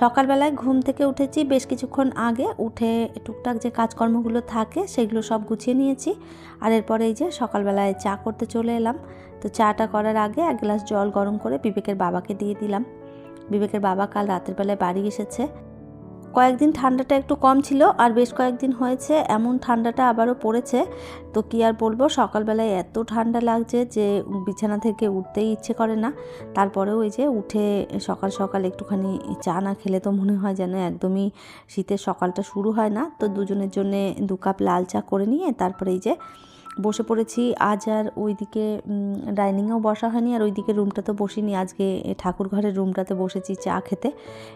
সকালবেলায় ঘুম থেকে উঠেছি, বেশ কিছুক্ষণ আগে উঠে টুকটাক যে কাজকর্মগুলো থাকে সেগুলো সব গুছিয়ে নিয়েছি। আর এরপরে এই যে সকালবেলায় চা করতে চলে এলাম। তো চাটা করার আগে এক গ্লাস জল গরম করে বিবেকের বাবাকে দিয়ে দিলাম। বিবেকের বাবা কাল রাতের বেলায় বাড়ি এসেছে। কয়েকদিন ঠান্ডাটা একটু কম ছিল আর বেশ কয়েকদিন হয়েছে, এমন ঠান্ডাটা আবারও পড়েছে। তো কী আর বলব, সকালবেলায় এত ঠান্ডা লাগছে যে বিছানা থেকে উঠতেই ইচ্ছে করে না। তারপরেও ওই যে উঠে সকাল সকাল একটুখানি চা না খেলে তো মনে হয় যেন একদমই শীতের সকালটা শুরু হয় না। তো দুজনের জন্যে দু কাপ লাল চা করে নিয়ে তারপরে এই যে বসে পড়েছি। আজ আর ওইদিকে ডাইনিংয়েও বসা হয়নি আর ওইদিকে রুমটা তো বসিনি। আজকে ঠাকুর ঘরের রুমটাতে বসেছি চা খেতে।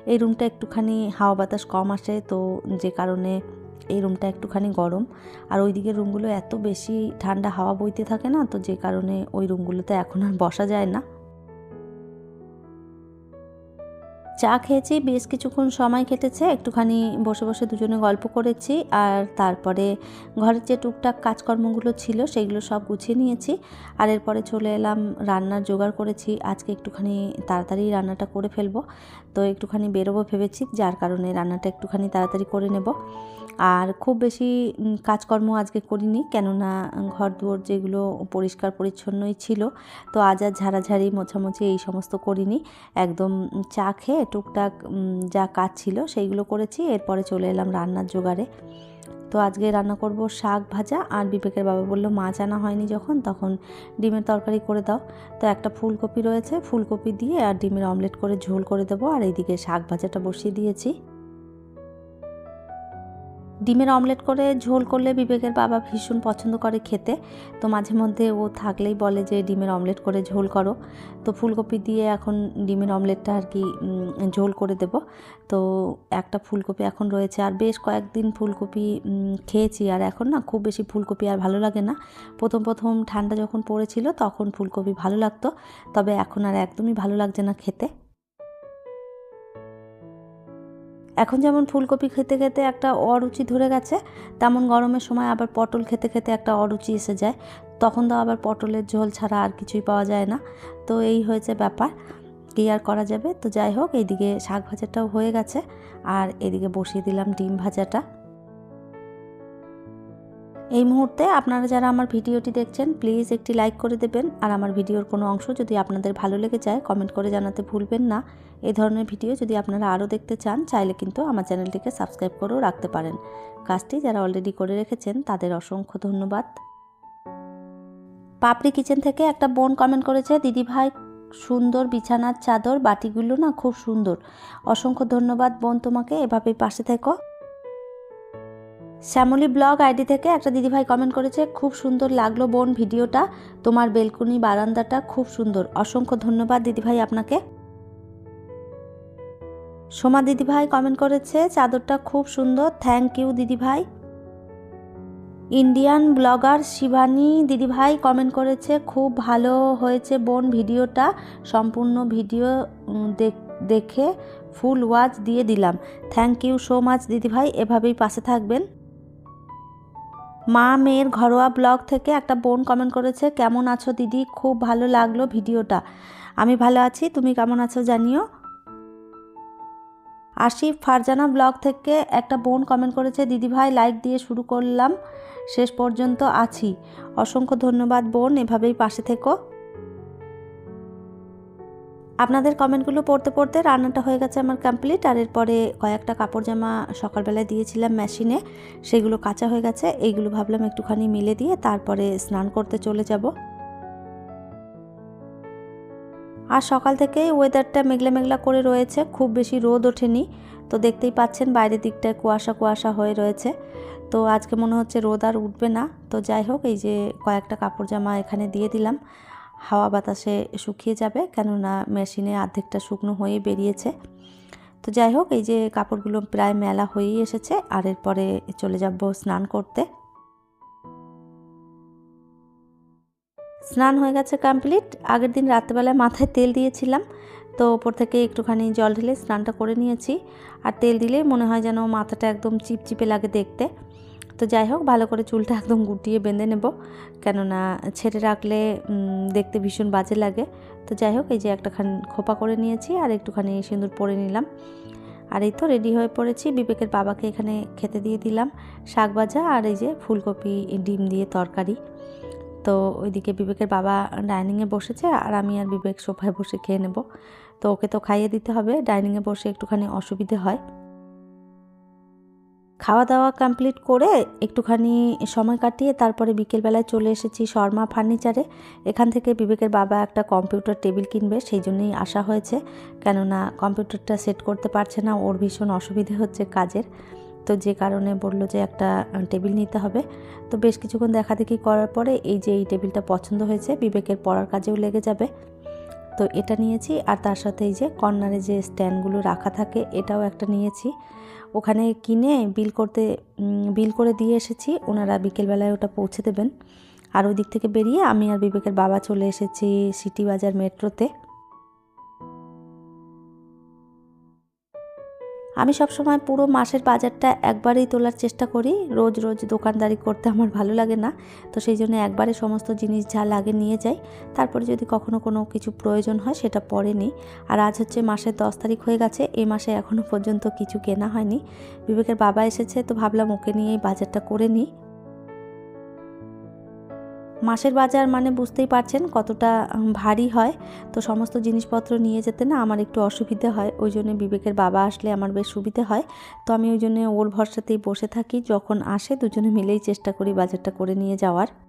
এই রুমটা একটুখানি হাওয়া বাতাস কম আসে তো যে কারণে এই রুমটা একটুখানি গরম। আর ওইদিকে রুমগুলো এত বেশি ঠান্ডা হাওয়া বইতে থাকে না তো যে কারণে ওই রুমগুলোতে এখন আর বসা যায় না। চা খেয়েছি, বেশ কিছুক্ষণ সময় কেটেছে, একটুখানি বসে বসে দুজনে গল্প করেছি আর তারপরে ঘরের যে টুকটাক কাজকর্মগুলো ছিল সেগুলো সব গুছিয়ে নিয়েছি। আর এরপরে চলে এলাম, রান্নার জোগাড় করেছি। আজকে একটুখানি তাড়াতাড়ি রান্নাটা করে ফেলব। তো একটুখানি বেরোবো ভেবেছি, যার কারণে রান্নাটা একটুখানি তাড়াতাড়ি করে নেব। আর খুব বেশি কাজকর্ম আজকে করিনি, কেননা ঘর দুয়ার যেগুলো পরিষ্কার পরিচ্ছন্নই ছিল, তো আজ আর ঝাড়াঝাড়ি, মোছামুছি এই সমস্ত করিনি। একদম চা খেয়ে টুকটাক যা কাজ ছিল সেইগুলো করেছি। এরপরে চলে এলাম রান্নার জোগাড়ে। তো আজকে রান্না করব শাক ভাজা আর বিবেকের বাবা বলল, মাছ আনা হয়নি যখন, তখন ডিমের তরকারি করে দাও। তো একটা ফুলকপি রয়েছে, ফুলকপি দিয়ে আর ডিমের অমলেট করে ঝোল করে দেবো। আর এইদিকে শাক ভাজাটা বসিয়ে দিয়েছি। ডিমের অমলেট করে ঝোল করলে বিবেকের বাবা ভীষণ পছন্দ করে খেতে। তো মাঝে মধ্যে ও থাকলেই বলে যে, ডিমের অমলেট করে ঝোল করো। তো ফুলকপি দিয়ে এখন ডিমের অমলেটটা আর কি ঝোল করে দেব। তো একটা ফুলকপি এখন রয়েছে। আর বেশ কয়েকদিন ফুলকপি খেয়েছি। আর এখন না খুব বেশি ফুলকপি আর ভালো লাগে না। প্রথম প্রথম ঠান্ডা যখন পড়েছিল তখন ফুলকপি ভালো লাগতো। তবে এখন আর একদমই ভালো লাগছে না খেতে। এখন যেমন ফুলকপি খেতে খেতে একটা অরুচি ধরে গেছে, তেমন গরমের সময় আবার পটল খেতে খেতে একটা অরুচি এসে যায়। তখন তো আবার পটলের ঝোল ছাড়া আর কিছুই পাওয়া যায় না। তো এই হয়েছে ব্যাপার। কী আর করা যাবে? তো যাই হোক, এইদিকে শাক ভাজাটাও হয়ে গেছে। আর এদিকে বসিয়ে দিলাম ডিম ভাজাটা। এই মুহূর্তে আপনারা যারা আমার ভিডিওটি দেখছেন প্লিজ একটি লাইক করে দেবেন। আর আমার ভিডিওর কোনো অংশ যদি আপনাদের ভালো লেগে যায় কমেন্ট করে জানাতে ভুলবেন না। এই ধরনের ভিডিও যদি আপনারা আরও দেখতে চান, চাইলে কিন্তু আমার চ্যানেলটিকে সাবস্ক্রাইব করেও রাখতে পারেন। কাজটি যারা অলরেডি করে রেখেছেন, তাদের অসংখ্য ধন্যবাদ। পাপড়ি কিচেন থেকে একটা বোন কমেন্ট করেছে, দিদি ভাই, সুন্দর বিছানার চাদর, বাটিগুলো না খুব সুন্দর। অসংখ্য ধন্যবাদ বোন তোমাকে, এভাবেই পাশে থেকো। শ্যামলি ব্লগ আইডি থেকে একটা দিদিভাই কমেন্ট করেছে, খুব সুন্দর লাগল বোন ভিডিওটা। তোমার বেলকুনি বারান্দাটা খুব সুন্দর। অসংখ্য ধন্যবাদ দিদিভাই আপনাকে। সোমা দিদিভাই কমেন্ট করেছে, চাদরটা খুব সুন্দর থ্যাংক ইউ দিদিভাই। ইন্ডিয়ান ব্লগার শিবানী দিদিভাই কমেন্ট করেছে, খুব ভালো হয়েছে বোন ভিডিওটা। সম্পূর্ণ ভিডিও দেখে ফুল ওয়াচ দিয়ে দিলাম। থ্যাংক ইউ সো মাচ দিদিভাই, এভাবেই পাশে থাকবেন। মা মেয়ের ঘরোয়া ব্লগ থেকে একটা বোন কমেন্ট করেছে, কেমন আছো দিদি? খুব ভালো লাগল ভিডিওটা। আমি ভালো আছি, তুমি কেমন আছো জানিও? আশিফ ফারজানা ব্লগ থেকে একটা বোন কমেন্ট করেছে দিদিভাই লাইক দিয়ে শুরু করলাম, শেষ পর্যন্ত আছি। অসংখ্য ধন্যবাদ বোন, এভাবেই পাশে থেকো। আপনাদের কমেন্টগুলো পড়তে পড়তে রান্নাটা হয়ে গেছে আমার কমপ্লিট আর এরপরে কয়েকটা কাপড় জামা সকালবেলায় দিয়েছিলাম মেশিনে সেগুলো কাঁচা হয়ে গেছে এইগুলো ভাবলাম একটুখানি মিলে দিয়ে তারপরে স্নান করতে চলে যাব। আর সকাল থেকেই ওয়েদারটা মেঘলা মেঘলা করে রয়েছে, খুব বেশি রোদ ওঠেনি, তো দেখতেই পাচ্ছেন বাইরের দিকটায় কুয়াশা কুয়াশা হয়ে রয়েছে, তো আজকে মনে হচ্ছে রোদ আর উঠবে না, তো যাই হোক এই যে কয়েকটা কাপড় জামা এখানে দিয়ে দিলাম হাওয়া বাতাসে শুকিয়ে যাবে কেননা মেশিনে অর্ধেকটা শুকনো হয়ে বেরিয়েছে। তো যাই হোক, এই যে কাপড়গুলো প্রায় মেলা হয়েই এসেছে, আর এরপরে চলে যাব স্নান করতে। স্নান হয়ে গেছে কমপ্লিট। আগের দিন রাত্রেবেলায় মাথায় তেল দিয়েছিলাম, তো ওপর থেকে একটুখানি জল ঢেলে স্নানটা করে নিয়েছি। আর তেল দিলেই মনে হয় যেন মাথাটা একদম চিপচিপে লাগে দেখতে। তো যাই হোক, ভালো করে চুলটা একদম গুটিয়ে বেঁধে নেব। কেননা ছেড়ে রাখলে দেখতে ভীষণ বাজে লাগে। তো যাই হোক, এই যে একটা খান খোপা করে নিয়েছি আর একটুখানি সিঁদুর পরে নিলাম। আর এই তো রেডি হয়ে পড়েছি। বিবেকের বাবাকে এখানে খেতে দিয়ে দিলাম শাক ভাজা আর এই যে ফুলকপি, ডিম দিয়ে তরকারি। তো ওইদিকে বিবেকের বাবা ডাইনিংয়ে বসেছে আর আমি আর বিবেক সোফায় বসে খেয়ে নেব। তো ওকে তো খাইয়ে দিতে হবে। ডাইনিংয়ে বসে একটুখানি অসুবিধে হয়। খাওয়া দাওয়া কমপ্লিট করে একটুখানি সময় কাটিয়ে তারপরে বিকেলবেলায় চলে এসেছি শর্মা ফার্নিচারে এখান থেকে বিবেকের বাবা একটা কম্পিউটার টেবিল কিনবে, সেই জন্যই আসা হয়েছে। কেননা কম্পিউটারটা সেট করতে পারছে না, ওর ভীষণ অসুবিধে হচ্ছে কাজের। তো যে কারণে বলল যে একটা টেবিল নিতে হবে। তো বেশ কিছুক্ষণ দেখা দেখি করার পরে এই যে এই টেবিলটা পছন্দ হয়েছে, বিবেকের পড়ার কাজেও লেগে যাবে। তো এটা নিয়েছি, আর তার সাথে এই যে কর্নারে যে স্ট্যান্ডগুলো রাখা থাকে, এটাও একটা নিয়েছি। ওখানে কিনে বিল করতে বিল করে দিয়ে এসেছি। ওনারা বিকেলবেলায় ওটা পৌঁছে দেবেন। আর ওই দিক থেকে বেরিয়ে আমি আর বিবেকের বাবা চলে এসেছি সিটি বাজার মেট্রোতে। আমি সব সময় পুরো মাসের বাজারটা একবারেই তোলার চেষ্টা করি। রোজ রোজ দোকানদারি করতে আমার ভালো লাগে না। তো সেই জন্য একবারে সমস্ত জিনিস যা লাগে নিয়ে যাই। তারপরে যদি কখনো কোনো কিছু প্রয়োজন হয় সেটা পরে নিই। আর আজ হচ্ছে মাসের দশ তারিখ হয়ে গেছে। এই মাসে এখনও পর্যন্ত কিছু কেনা হয়নি। বিবেকের বাবা এসেছে, তো ভাবলাম ওকে নিয়ে এই বাজারটা করে নিই। মাসের বাজার মানে বুঝতেই পারছেন কতটা ভারী হয়। তো সমস্ত জিনিসপত্র নিয়ে যেতে না আমার একটু অসুবিধে হয়, ওই জন্য বিবেকের বাবা আসলে আমার বেশ সুবিধে হয়। তো আমি ওই জন্য ওর ভরসাতেই বসে থাকি, যখন আসে দুজনে মিলেই চেষ্টা করি বাজারটা করে নিয়ে যাওয়ার।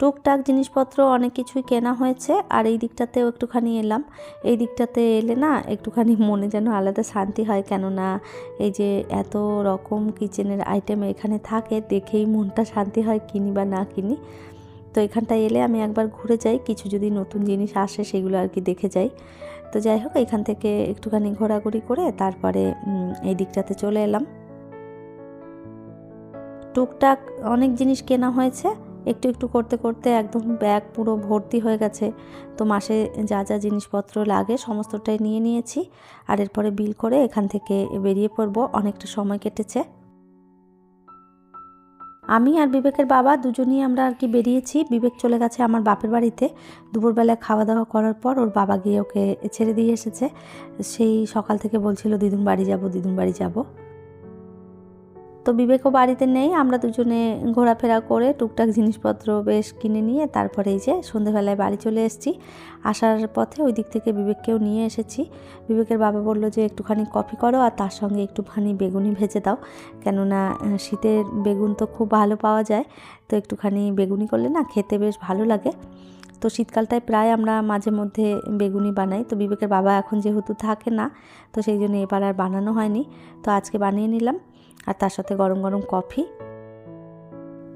টুকটাক জিনিসপত্র, অনেক কিছুই কেনা হয়েছে। আর এই দিকটাতেও একটুখানি এলাম। এই দিকটাতে এলে না, একটুখানি মনে যেন আলাদা শান্তি হয়। কেননা এই যে এত রকম কিচেনের আইটেম এখানে থাকে, দেখেই মনটা শান্তি হয় কিনি বা না কিনি। তো এখানটায় এলে আমি একবার ঘুরে যাই। কিছু যদি নতুন জিনিস আসে, সেগুলো আর কি দেখে যাই। তো যাই হোক, এখান থেকে একটুখানি ঘোরাঘুরি করে তারপরে এই দিকটাতে চলে এলাম। টুকটাক অনেক জিনিস কেনা হয়েছে। একটু একটু করতে করতে একদম ব্যাগ পুরো ভর্তি হয়ে গেছে। তো মাসে যা যা জিনিসপত্র লাগে সমস্তটাই নিয়ে নিয়েছি। আর এরপরে বিল করে এখান থেকে বেরিয়ে পড়ব। অনেকটা সময় কেটেছে। আমি আর বিবেকের বাবা দুজনেই আমরা আর কি বেরিয়েছি। বিবেক চলে গেছে আমার বাপের বাড়িতে। দুপুরবেলায় খাওয়া দাওয়া করার পর ওর বাবা গিয়ে ওকে ছেড়ে দিয়ে এসেছে। সেই সকাল থেকে বলছিল, দিদুন বাড়ি যাব, দিদুন বাড়ি যাব। তো বিবেকও বাড়িতে নেই, আমরা দুজনে ঘোরাফেরা করে টুকটাক জিনিসপত্র বেশ কিনে নিয়ে তারপরে এই যে সন্ধেবেলায় বাড়ি চলে এসেছি। আসার পথে ওই দিক থেকে বিবেককেও নিয়ে এসেছি। বিবেকের বাবা বলল যে, একটুখানি কফি করো আর তার সঙ্গে একটুখানি বেগুনি ভেজে দাও। কেননা শীতের বেগুন তো খুব ভালো পাওয়া যায়, তো একটুখানি বেগুনি করলে না খেতে বেশ ভালো লাগে। তো শীতকালটায় প্রায় আমরা মাঝে মধ্যে বেগুনি বানাই। তো বিবেকের বাবা এখন যেহেতু থাকে না, তো সেই জন্য এবার আর বানানো হয়নি। তো আজকে বানিয়ে নিলাম। আর তার সাথে গরম গরম কফি।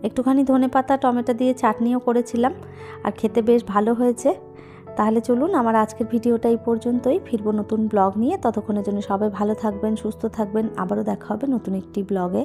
একটুখানি ধনে পাতা, টমেটো দিয়ে চাটনিও করেছিলাম আর খেতে বেশ ভালো হয়েছে। তাহলে চলুন আমার আজকের ভিডিওটা এই পর্যন্তই। ফিরবো নতুন ব্লগ নিয়ে। ততক্ষণের জন্য সবাই ভালো থাকবেন, সুস্থ থাকবেন। আবারও দেখা হবে নতুন একটি ব্লগে।